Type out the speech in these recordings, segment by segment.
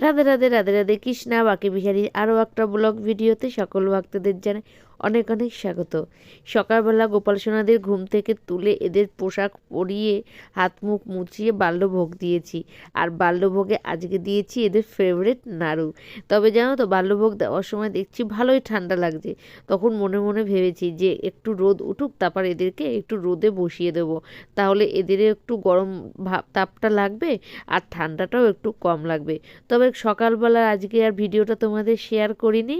রাধে রাধে রাধে রাধে কৃষ্ণা বাকি বিহারী আরও একটা ব্লগ ভিডিওতে সকল ভক্তদের জানাই অনেক অনেক স্বাগত। সকালবেলা গোপাল সোনাদের ঘুম থেকে তুলে এদের পোশাক পরিয়ে হাত মুখ মুছিয়ে বাল্যভোগ দিয়েছি। আর বাল্যভোগে আজকে দিয়েছি এদের ফেভারিট নাড়ু। তবে জানো তো, বাল্যভোগ দেওয়ার সময় দেখছি ভালোই ঠান্ডা লাগছে। তখন মনে মনে ভেবেছি যে একটু রোদ উঠুক, তারপর এদেরকে একটু রোদে বসিয়ে দেবো। তাহলে এদের একটু গরম ভাব, তাপটা লাগবে আর ঠান্ডাটাও একটু কম লাগবে। তবে সকালবেলা আজকে আর ভিডিওটা তোমাদের শেয়ার করিনি।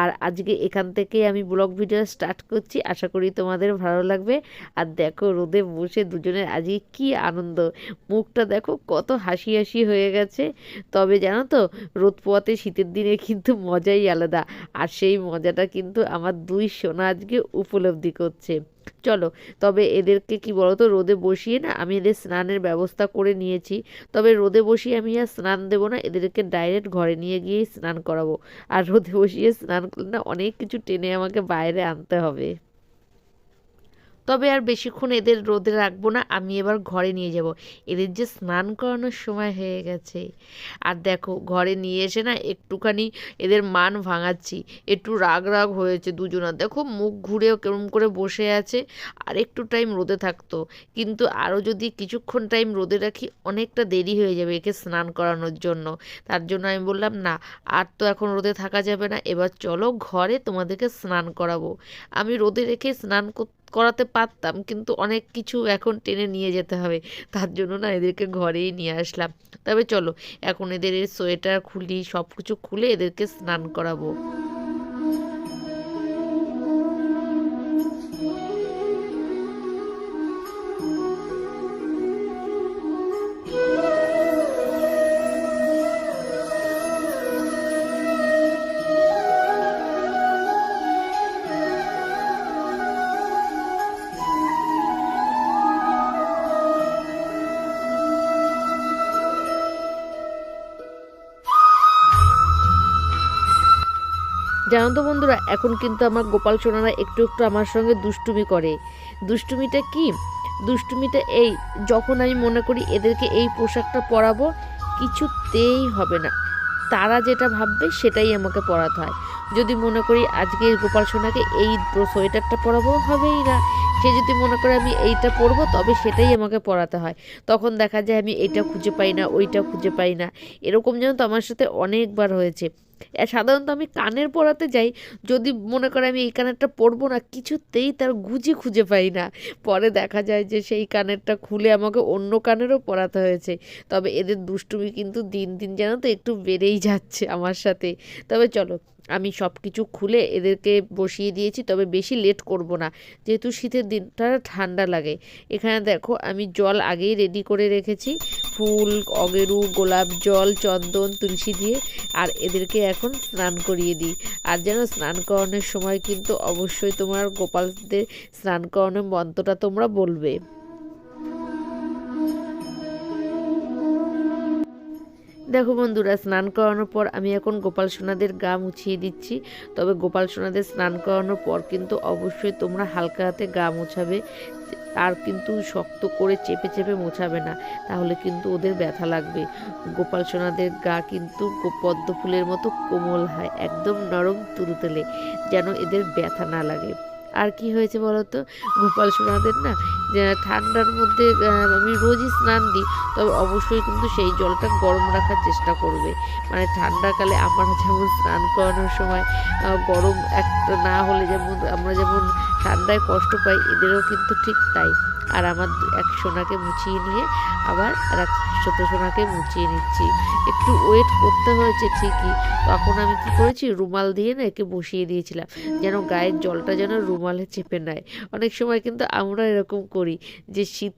আর আজকে এখান থেকে আমি ব্লগ ভিডিও স্টার্ট করছি। আশা করি তোমাদের ভালো লাগবে। আর দেখো রোদে বসে দুজনের আজকে কি আনন্দ। মুখটা দেখো কত হাসি হাসি হয়ে গেছে। তবে জানো তো, রোদ পোয়াতে শীতের দিনে কিন্তু মজাই আলাদা। আর সেই মজাটা কিন্তু আমার দুই সোনা আজকে উপলব্ধি করছে। চলো, তবে এদেরকে কি বলতো, রোদে বসিয়ে না আমি এদের স্নানের ব্যবস্থা করে নিয়েছি। তবে রোদে বসিয়ে আমি আর স্নান দেবো না, এদেরকে ডাইরেক্ট ঘরে নিয়ে গিয়েই স্নান করাবো। আর রোদে বসিয়ে স্নান করলে না অনেক কিছু টেনে আমাকে বাইরে আনতে হবে। তবে আর বেশিক্ষণ এদের রোদে রাখব না, আমি এবার ঘরে নিয়ে যাব। এদের যে স্নান করানোর সময় হয়ে গেছে। আর দেখো, ঘরে নিয়ে এসে না একটুখানি এদের মান ভাঙাচ্ছি। একটু রাগ রাগ হয়েছে দুজনার দেখো, মুখ ঘুরেও কেমন করে বসে আছে। আর একটু টাইম রোদে থাকতো। কিন্তু আরও যদি কিছুক্ষণ টাইম রোদে রাখি, অনেকটা দেরি হয়ে যাবে একে স্নান করানোর জন্য। তার জন্য আমি বললাম, না, আর তো এখন রোদে থাকা যাবে না। এবার চলো ঘরে তোমাদেরকে স্নান করাবো। আমি রোদে রেখে স্নান করতে করাতে পারতাম, কিন্তু অনেক কিছু এখন টেনে নিয়ে যেতে হবে। তার জন্য না এদেরকে ঘরেই নিয়ে আসলাম। তবে চলো, এখন এদের সোয়েটার, খুলি সব কিছু খুলে এদেরকে স্নান করাবো। জানো তো বন্ধুরা, এখন কিন্তু আমার গোপাল সোনারা একটু একটু আমার সঙ্গে দুষ্টুমি করে। দুষ্টুমিটা কি? দুষ্টুমিটা এই, যখন আমি মনে করি এদেরকে এই পোশাকটা পরাবো, কিছুতেই হবে না। তারা যেটা ভাববে সেটাই আমাকে পরাতে হয়। যদি মনে করি আজকে গোপাল সোনাকে এই সোয়েটারটা পরাবো, হবেই না। সে যদি মনে করে আমি এইটা পরবো, তবে সেটাই আমাকে পরাতে হয়। তখন দেখা যায় আমি এইটা খুঁজে পাই না, ওইটা খুঁজে পাই না। এরকম যেন তো আমার সাথে অনেকবার হয়েছে। সাধারণত আমি কানের পরাতে যাই, যদি মনে করে আমি এই কানেরটা পরবো না, কিছুতেই তার গুজি খুঁজে পাই না। পরে দেখা যায় যে সেই কানেরটা খুলে আমাকে অন্য কানেরও পরাতে হয়েছে। তবে এদের দুষ্টুমি কিন্তু দিন দিন যেন তো একটু বেড়েই যাচ্ছে আমার সাথে। তবে চলো আমি সব কিছু খুলে এদেরকে বসিয়ে দিয়েছি, তবে বেশি লেট করব না। যেহেতু শীতের দিনটা ঠান্ডা লাগে। এখানে দেখো, আমি জল আগেই রেডি করে রেখেছি। ফুল, অগেরু, গোলাপ জল, চন্দন, তুলসী দিয়ে, আর এদেরকে এখন স্নান করিয়ে দিই। আর যেন স্নান করানোর সময় কিন্তু অবশ্যই তোমার গোপালদের স্নান করানোর মন্ত্রটা তোমরা বলবে। দেখো বন্ধুরা, স্নান করানোর পর আমি এখন গোপাল সোনাদের গা মুছিয়ে দিচ্ছি। তবে গোপাল সোনাদের স্নান করানোর পর কিন্তু অবশ্যই তোমরা হালকা হাতে গা মোছাবে, আর কিন্তু শক্ত করে চেপে চেপে মোছাবে না, তাহলে কিন্তু ওদের ব্যথা লাগবে। গোপাল সোনাদের গা কিন্তু পদ্ম ফুলের মতো কোমল হয়, একদম নরম তুলতুলে, যেন এদের ব্যথা না লাগে। আর কি হয়েছে বলতো? গোপাল সোনাদের না ঠান্ডার মধ্যে আমি রোজই স্নান দিই, তবে অবশ্যই কিন্তু সেই জলটা গরম রাখার চেষ্টা করবে। মানে ঠান্ডাকালে আমরা যেমন স্নান করানোর সময় গরম একটা না হলে যেমন, আমরা যেমন ঠান্ডায় কষ্ট পাই, এদেরও কিন্তু ঠিক তাই। আর আমার এক সোনাকে মুছিয়ে নিয়ে আবার আর এক ছোট সোনাকে মুছিয়ে নিচ্ছি। একটু ওয়েট করতে হয়েছে ঠিকই। তখন আমি কী করেছি? রুমাল দিয়ে না একে বসিয়ে দিয়েছিলাম। যেন গায়ের জলটা যেন রুমালে চেপে নেয়। অনেক সময় কিন্তু আমরা এরকম করি যে শীত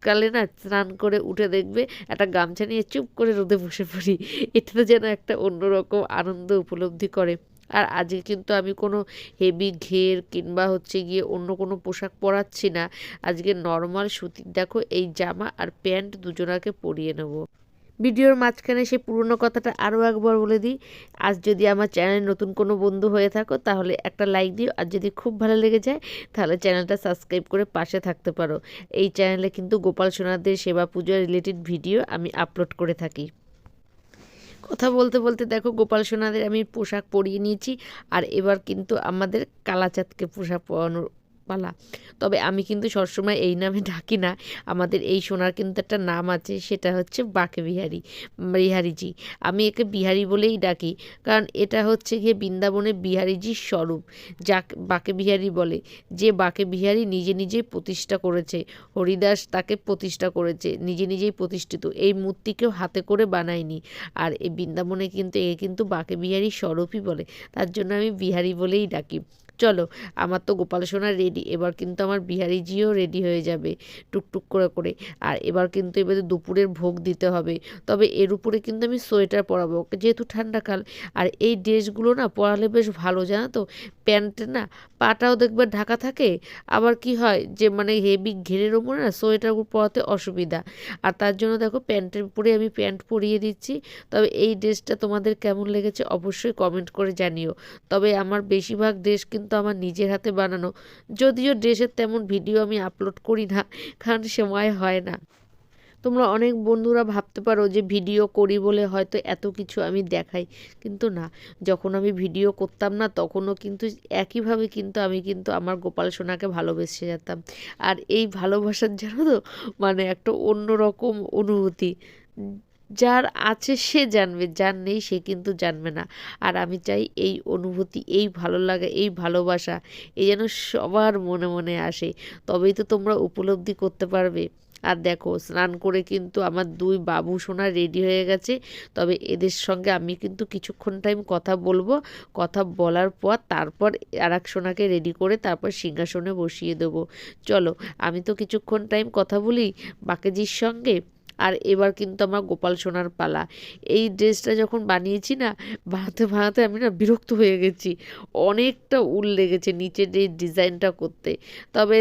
কালে না স্নান করে উঠে দেখবে একটা গামছা নিয়ে চুপ করে রোদে বসে পড়ি। এটাতে যেন একটা অন্যরকম আনন্দ উপলব্ধি করে। আর আজকে কিন্তু আমি কোনো হেভি ঘের কিংবা হচ্ছে গিয়ে অন্য কোনো পোশাক পরাচ্ছি না। আজকে নর্মাল সুতির, দেখো এই জামা আর প্যান্ট দুজনাকে পরিয়ে নেব। ভিডিওর মাঝখানে সেই পুরনো কথাটা আরও একবার বলে দিই। আজ যদি আমার চ্যানেল নতুন কোনো বন্ধু হয়ে থাকো, তাহলে একটা লাইক দিও। আর যদি খুব ভালো লেগে যায়, তাহলে চ্যানেলটা সাবস্ক্রাইব করে পাশে থাকতে পারো। এই চ্যানেলে কিন্তু গোপাল সোনাদের সেবা পুজো রিলেটেড ভিডিও আমি আপলোড করে থাকি। কথা বলতে বলতে দেখো গোপাল সোনাদের আমি পোশাক পরিয়ে নিয়েছি, আর এবার কিন্তু আমাদের কালাচাঁদকে পোশাক পরানোর পালা। তবে আমি কিন্তু সবসময় এই নামে ডাকি না। আমাদের এই সোনার কিন্তু একটা নাম আছে, সেটা হচ্ছে বাকে বিহারি, বিহারিজি। আমি একে বিহারি বলেই ডাকি, কারণ এটা হচ্ছে গিয়ে বৃন্দাবনের বিহারিজির স্বরূপ, যাকে বাকে বিহারি বলে। যে বাকে বিহারি নিজে নিজেই প্রতিষ্ঠা করেছে, হরিদাস তাকে প্রতিষ্ঠা করেছে, নিজে নিজেই প্রতিষ্ঠিত। এই মূর্তিকেও হাতে করে বানায়নি। আর এই বৃন্দাবনে কিন্তু এ কিন্তু বাকে বিহারি স্বরূপই বলে। তার জন্য আমি বিহারি বলেই ডাকি। চলো, আমার তো গোপাল সোনা রেডি এবার কিন্তু আমার বিহারিজিও রেডি হয়ে যাবে, টুকটুক করে করে। আর এবার কিন্তু এবারে দুপুরের ভোগ দিতে হবে, তবে এর উপরে কিন্তু আমি সোয়েটার পরাবো যেহেতু ঠান্ডাকাল আর এই ড্রেসগুলো না পরালে বেশ ভালো, জানো তো? প্যান্ট না পাটাও দেখবে ঢাকা থাকে, আবার কি হয় যে মানে হেভি ঘেরের ওপরে না সোয়েটার পরাতে অসুবিধা। আর তার জন্য দেখো প্যান্টের উপরে আমি প্যান্ট পরিয়ে দিচ্ছি, তবে এই ড্রেসটা তোমাদের কেমন লেগেছে অবশ্যই কমেন্ট করে জানিও। তবে আমার বেশিরভাগ ড্রেস কিন্তু আমার নিজের হাতে বানানো। যদিও ড্রেসের তেমন ভিডিও আমি আপলোড করি না, কারণ সময় হয় না। তোমরা অনেক বন্ধুরা ভাবতে পারো যে ভিডিও করি বলে হয়তো এত কিছু আমি দেখাই, কিন্তু না। যখন আমি ভিডিও করতাম না, তখনও কিন্তু একইভাবে কিন্তু আমি কিন্তু আমার গোপাল সোনাকে ভালোবেসে যেতাম। আর এই ভালোবাসার জানো তো মানে একটা অন্যরকম অনুভূতি। যার আছে সে জানবে, যার নেই সে কিন্তু জানবে না। আর আমি চাই এই অনুভূতি, এই ভালো লাগা এই ভালোবাসা এই যেন সবার মনে মনে আসে। তবেই তো তোমরা উপলব্ধি করতে পারবে। আর দেখো, স্নান করে কিন্তু আমার দুই বাবু সোনা রেডি হয়ে গেছে। তবে এদের সঙ্গে আমি কিন্তু কিছুক্ষণ টাইম কথা বলব। কথা বলার পর তারপর আর এক সোনাকে রেডি করে তারপর সিংহাসনে বসিয়ে দেবো। চলো, আমি তো কিছুক্ষণ টাইম কথা বলি বাকেজির সঙ্গে। আর এবার কিন্তু আমার গোপাল সোনার পালা। এই ড্রেসটা যখন বানিয়েছি না, বানাতে বানাতে আমি না বিরক্ত হয়ে গেছি। অনেকটা উল লেগেছে নিচের এই ডিজাইনটা করতে। তবে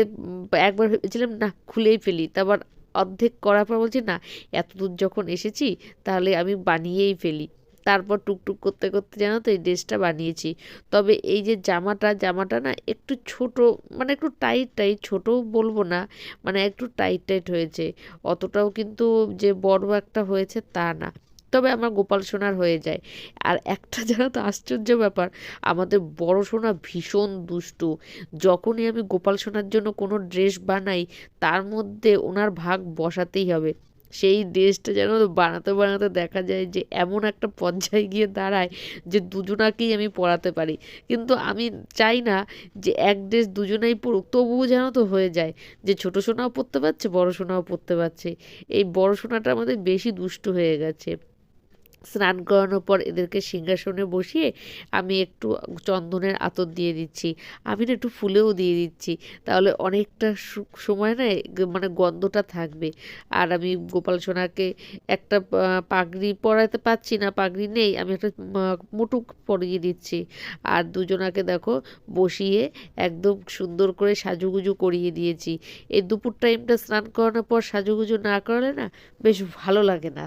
একবার ভেবেছিলাম, না, খুলেই ফেলি। তারপর অর্ধেক করার পর বলছি, না এত দূর যখন এসেছি, তাহলে আমি বানিয়েই ফেলি। তারপর টুকটুক করতে করতে জানো তো এই ড্রেসটা বানিয়েছি। তবে এই যে জামাটা জামাটা না একটু ছোট মানে একটু টাইট টাইট, ছোটও বলব না মানে একটু টাইট টাইট হয়েছে। অতটাও কিন্তু যে বড় একটা হয়েছে তা না। তবে আমার গোপাল সোনার হয়ে যায়। আর একটা জানো তো আশ্চর্য ব্যাপার, আমাদের বড় সোনা ভীষণ দুষ্টু। যখনই আমি গোপাল সোনার জন্য কোনো ড্রেস বানাই, তার মধ্যে ওনার ভাগ বসাতেই হবে। সেই ড্রেসটা যেন বানাতে বানাতে দেখা যায় যে এমন একটা পর্যায়ে গিয়ে দাঁড়ায় যে দুজনাকেই আমি পড়াতে পারি। কিন্তু আমি চাই না যে এক ড্রেস দুজনেই পড়ুক, তবুও যেন তো হয়ে যায় যে ছোটো সোনাও পড়তে পারছে, বড় সোনাও পড়তে পারছে। এই বড়ো সোনাটা আমাদের বেশি দুষ্টু হয়ে গেছে। স্নান করানোর পর এদেরকে সিংহাসনে বসিয়ে আমি একটু চন্দনের আতর দিয়ে দিচ্ছি। আমি না একটু ফুলেও দিয়ে দিচ্ছি। তাহলে অনেকটা সময় না মানে গন্ধটা থাকবে। আর আমি গোপাল সোনাকে একটা পাগড়ি পরাতে পারছি না, পাগড়ি নেই, আমি একটা মুটুক পরিয়ে দিচ্ছি। আর দুজনাকে দেখো বসিয়ে একদম সুন্দর করে সাজুগুজু করিয়ে দিয়েছি। এই দুপুর টাইমটা স্নান করানোর পর সাজুগুজু না করালে না বেশ ভালো লাগে না।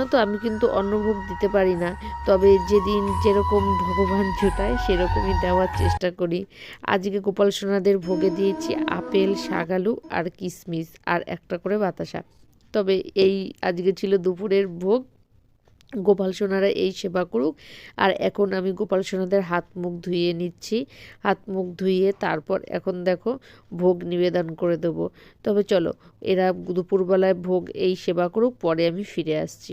জানো তো, আমি কিন্তু অন্নভোগ দিতে পারি না। তবে যেদিন যেরকম ভগবান জোটায়, সেরকমই দেওয়ার চেষ্টা করি। আজকে গোপাল সোনাদের ভোগে দিয়েছি আপেল শাগালু আর কিশমিশ আর একটা করে বাতাসা। তবে এই আজকে ছিল দুপুরের ভোগ। গোপাল সোনারা এই সেবা করুক। আর এখন আমি গোপাল সোনাদের হাত মুখ ধুইয়ে নিচ্ছি। হাত মুখ ধুইয়ে তারপর এখন দেখো ভোগ নিবেদন করে দেব। তবে চলো, এরা দুপুরবেলায় ভোগ এই সেবা করুক, পরে আমি ফিরে আসছি।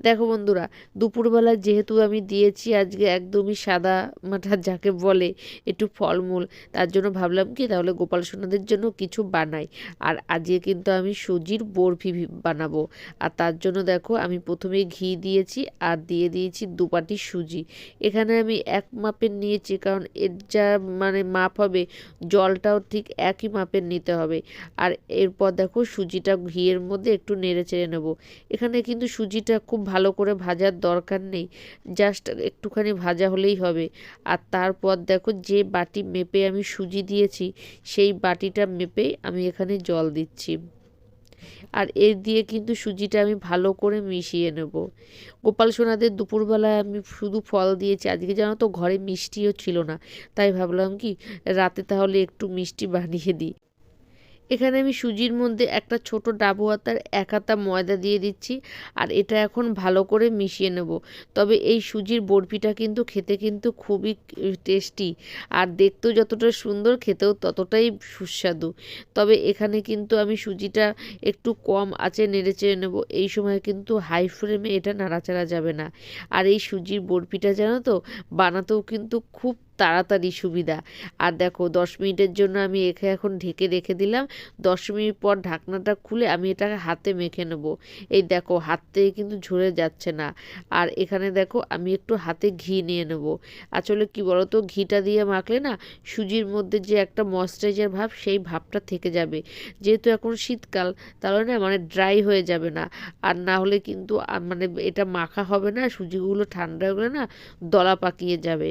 দেখো বন্ধুরা, দুপুরবেলা যেহেতু আমি দিয়েছি আজকে একদমই সাদা মাঠা যাকে বলে একটু ফলমূল, তার জন্য ভাবলাম কি তাহলে গোপাল সোনাদের জন্য কিছু বানাই। আর আজকে কিন্তু আমি সুজির বরফি বানাবো। আর তার জন্য দেখো আমি প্রথমে ঘি দিয়েছি আর দিয়ে দিয়েছি দুপাটি সুজি। এখানে আমি এক মাপের নিয়েছি কারণ এর যা মানে মাপ হবে, জলটাও ঠিক একই মাপের নিতে হবে। আর এরপর দেখো সুজিটা ঘিয়ের মধ্যে একটু নেড়ে চেড়ে নেব। এখানে কিন্তু সুজিটা খুব ভালো করে ভাজার দরকার নেই। জাস্ট একটুখানি ভাজা হলেই হবে। আর তারপর দেখো যে বাটি মেপে আমি সুজি দিয়েছি, সেই বাটিটা মেপে আমি এখানে জল দিচ্ছি। আর এর দিয়ে কিন্তু সুজিটা আমি ভালো করে মিশিয়ে নেব। গোপাল সোনাদের দুপুরবেলায় আমি শুধু ফল দিয়েছি। আজকে জানো তো ঘরে মিষ্টিও ছিল না। তাই ভাবলাম কি, রাতে তাহলে একটু মিষ্টি বানিয়ে দিই। এখানে আমি সুজির মধ্যে একটা ছোট ডাবু হাতার এক ময়দা দিয়ে দিচ্ছি, আর এটা এখন ভালো করে মিশিয়ে নেব। তবে এই সুজির বরফিটা কিন্তু খেতে কিন্তু খুবই টেস্টি, আর দেখতেও যতটা সুন্দর, খেতেও ততটাই সুস্বাদু। তবে এখানে কিন্তু আমি সুজিটা একটু কম আঁচে নেড়ে চেড়ে নেব। এই সময় কিন্তু হাই ফ্লেমে এটা নাড়াচাড়া যাবে না। আর এই সুজির বরফিটা জানো তো, বানাতেও কিন্তু খুব তাড়াতাড়ি সুবিধা। আর দেখো, দশ মিনিটের জন্য আমি একে এখন ঢেকে রেখে দিলাম। দশ মিনিট পর ঢাকনাটা খুলে আমি এটাকে হাতে মেখে নেব। এই দেখো, হাত থেকে কিন্তু ঝরে যাচ্ছে না। আর এখানে দেখো, আমি একটু হাতে ঘি নিয়ে নেব। আসলে কি বলতো, ঘিটা দিয়ে মাখলে না, সুজির মধ্যে যে একটা ময়শ্চারাইজার ভাব, সেই ভাবটা থেকে যাবে। যেহেতু এখন শীতকাল, তাহলে না মানে ড্রাই হয়ে যাবে না। আর না হলে কিন্তু মানে এটা মাখা হবে না, সুজিগুলো ঠান্ডা গেলে না দলা পাকিয়ে যাবে।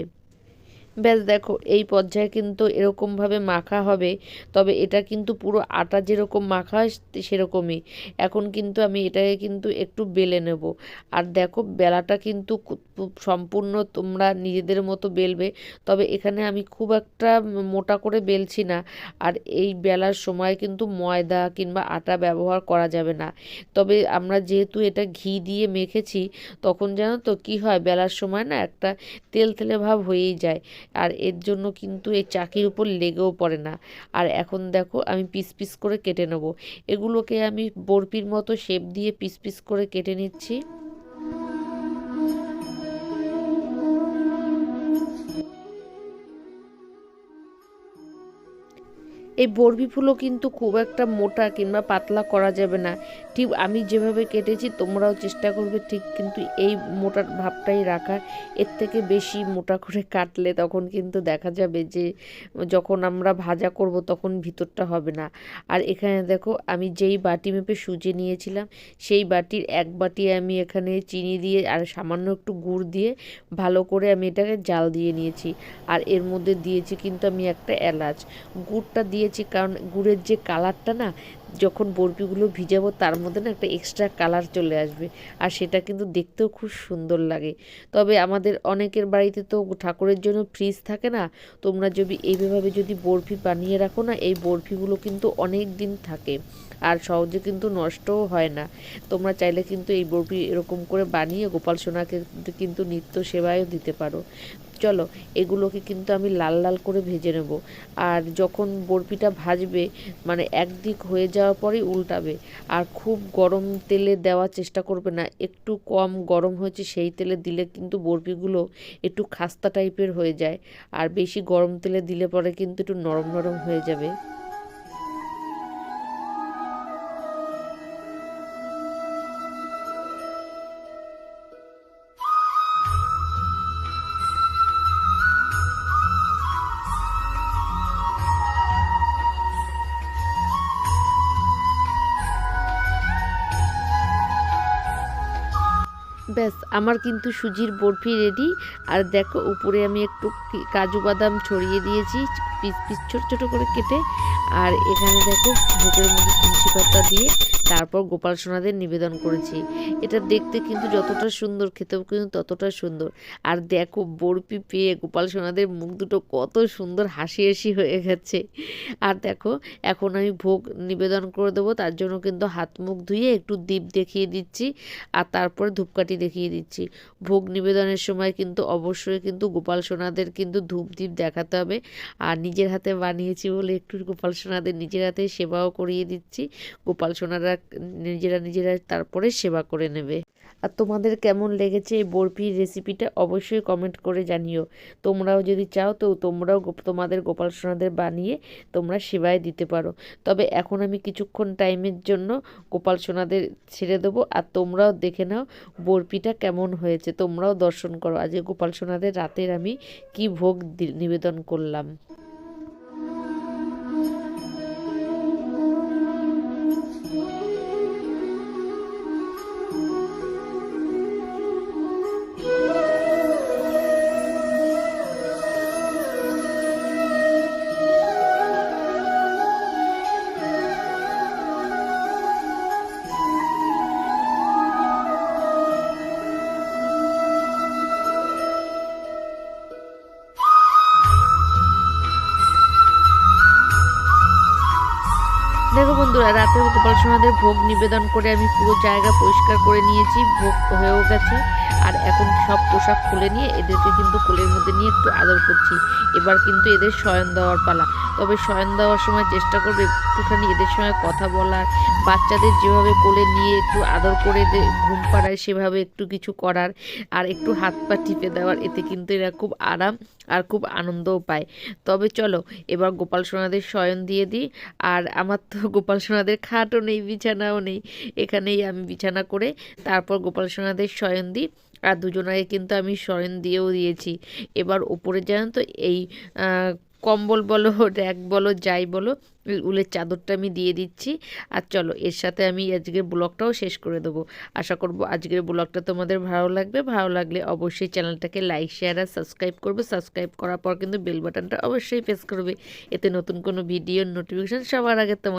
ব্যাস দেখো, এই পর্যায়ে কিন্তু এরকমভাবে মাখা হবে। তবে এটা কিন্তু পুরো আটা যেরকম মাখা হয় সেরকমই। এখন কিন্তু আমি এটাকে কিন্তু একটু বেলে নেব। আর দেখো, বেলাটা কিন্তু সম্পূর্ণ তোমরা নিজেদের মতো বেলবে। তবে এখানে আমি খুব একটা মোটা করে বেলছি না। আর এই বেলার সময় কিন্তু ময়দা কিংবা আটা ব্যবহার করা যাবে না। তবে আমরা যেহেতু এটা ঘি দিয়ে মেখেছি, তখন জানো তো কি হয়? বেলার সময় না একটা তেল তেলে ভাব হয়েই যায়। আর এর জন্য কিন্তু এই চাকির উপর লেগেও পড়ে না। আর এখন দেখো আমি পিস পিস করে কেটে নেব। এগুলোকে আমি বরফির মতো শেপ দিয়ে পিস পিস করে কেটে নিচ্ছি। এই বরফি ফুলও কিন্তু খুব একটা মোটা কিংবা পাতলা করা যাবে না। ঠিক আমি যেভাবে কেটেছি, তোমরাও চেষ্টা করবে ঠিক কিন্তু এই মোটা ভাবটাই রাখার। এর থেকে বেশি মোটা করে কাটলে তখন কিন্তু দেখা যাবে যে যখন আমরা ভাজা করব তখন ভিতরটা হবে না। আর এখানে দেখো, আমি যেই বাটি মেপে সুজি নিয়েছিলাম, সেই বাটির এক বাটি আমি এখানে চিনি দিয়ে আর সামান্য একটু গুড় দিয়ে ভালো করে আমি এটাকে জাল দিয়ে নিয়েছি। আর এর মধ্যে দিয়েছি কিন্তু আমি একটা এলাচ। গুড়টা দিয়েছি, কারণ গুড়ের যে কালারটা না, যখন বরফিগুলো ভিজাবো তার মধ্যে না একটা এক্সট্রা কালার চলে আসবে। আর সেটা কিন্তু দেখতেও খুব সুন্দর লাগে। তবে আমাদের অনেকের বাড়িতে তো ঠাকুরের জন্য ফ্রিজ থাকে না, তোমরা যদি এইভাবে যদি বরফি বানিয়ে রাখো না, এই বরফিগুলো কিন্তু অনেক দিন থাকে আর সহজে কিন্তু নষ্টও হয় না। তোমরা চাইলে কিন্তু এই বরফি এরকম করে বানিয়ে গোপাল সোনাকে কিন্তু নিত্য সেবায়ও দিতে পারো। চলো, এগুলোকে কিন্তু আমি লাল লাল করে ভেজে নেব। আর যখন বরফিটা ভাজবে মানে একদিক হয়ে যাওয়ার পরেই উল্টাবে। আর খুব গরম তেলে দেওয়ার চেষ্টা করবে না, একটু কম গরম হয়েছে সেই তেলে দিলে কিন্তু বরফিগুলো একটু খাস্তা টাইপের হয়ে যায়। আর বেশি গরম তেলে দিলে পরে কিন্তু একটু নরম নরম হয়ে যাবে। আমার কিন্তু সুজির বরফি রেডি আর দেখো, উপরে আমি একটু কাজু বাদাম ছড়িয়ে দিয়েছি, পিস পিস ছোটো ছোটো করে কেটে। আর এখানে দেখো ভোগের মধ্যে তুলসী পাতা দিয়ে তারপর গোপাল সোনাদের নিবেদন করেছি। এটা দেখতে কিন্তু যতটা সুন্দর, খেতেও কিন্তু ততটা সুন্দর। আর দেখো, বরফি পেয়ে গোপাল সোনাদের মুখ দুটো কত সুন্দর হাসি হাসি হয়ে গেছে। আর দেখো, এখন আমি ভোগ নিবেদন করে দেবো, তার জন্য কিন্তু হাত মুখ ধুয়ে একটু দীপ দেখিয়ে দিচ্ছি, আর তারপরে ধূপকাঠি দেখিয়ে দিচ্ছি। ভোগ নিবেদনের সময় কিন্তু অবশ্যই কিন্তু গোপাল সোনাদের কিন্তু ধূপ দ্বীপ দেখাতে হবে। আর নিজের হাতে বানিয়েছি বলে একটু গোপাল সোনাদের নিজের হাতে সেবাও করিয়ে দিচ্ছি। গোপাল সোনারা নিজেরা নিজেরা তারপরে সেবা করে নেবে। আর তোমাদের কেমন লেগেছে এই বরফির রেসিপিটা অবশ্যই কমেন্ট করে জানিও। তোমরাও যদি চাও তো তোমরাও তোমাদের গোপাল সোনাদের বানিয়ে তোমরা সেবায় দিতে পারো। তবে এখন আমি কিছুক্ষণ টাইমের জন্য গোপাল সোনাদের ছেড়ে দেবো। আর তোমরাও দেখে নাও বরফিটা কেমন হয়েছে। তোমরাও দর্শন করো। আজকে গোপাল সোনাদের রাতের আমি কি ভোগ নিবেদন করলাম। দেখো বন্ধুরা রাতে গোপাল সোনাদের ভোগ নিবেদন করে আমি পুরো জায়গা পরিষ্কার করে নিয়েছি, ভোগ হয়েও গেছে। আর এখন সব পোশাক খুলে নিয়ে এদেরকে কিন্তু কোলের মধ্যে নিয়ে একটু আদর করছি। এবার কিন্তু এদের শয়ন দেওয়ার পালা। তবে শয়ন দেওয়ার সময় চেষ্টা করবে একটুখানি এদের সঙ্গে কথা বলার বাচ্চাদের যেভাবে কোলে নিয়ে একটু আদর করে ঘুম পাড়ায় সেভাবে একটু কিছু করার আর একটু হাত পা টিপে দেওয়ার, এতে কিন্তু এরা খুব আরাম আর খুব আনন্দও পায়। তবে চলো, এবার গোপাল সোনাদের শয়ন দিয়ে দিই। আর আমার তো গোপাল সোনাদের খাটও নেই, বিছানাও নেই। এখানেই আমি বিছানা করে তারপর গোপাল সোনাদের শয়ন দিই। আর দুজনাকে কিন্তু আমি শয়ন দিয়েও দিয়েছি। এবার ওপরে জানেন তো এই কম্বল বলো, র্যাক বলো, যাই বলো উলের চাদরটা আমি দিয়ে দিচ্ছি। আর চলো, এর সাথে আমি আজকের ব্লগটাও শেষ করে দেবো। আশা করব আজকের ব্লগটা তোমাদের ভালো লাগবে। ভালো লাগলে অবশ্যই চ্যানেলটাকে লাইক শেয়ার আর সাবস্ক্রাইব করবে। সাবস্ক্রাইব করার পর কিন্তু বেল বাটনটা অবশ্যই প্রেস করবে। এতে নতুন কোনো ভিডিওর নোটিফিকেশান সবার আগে তোমার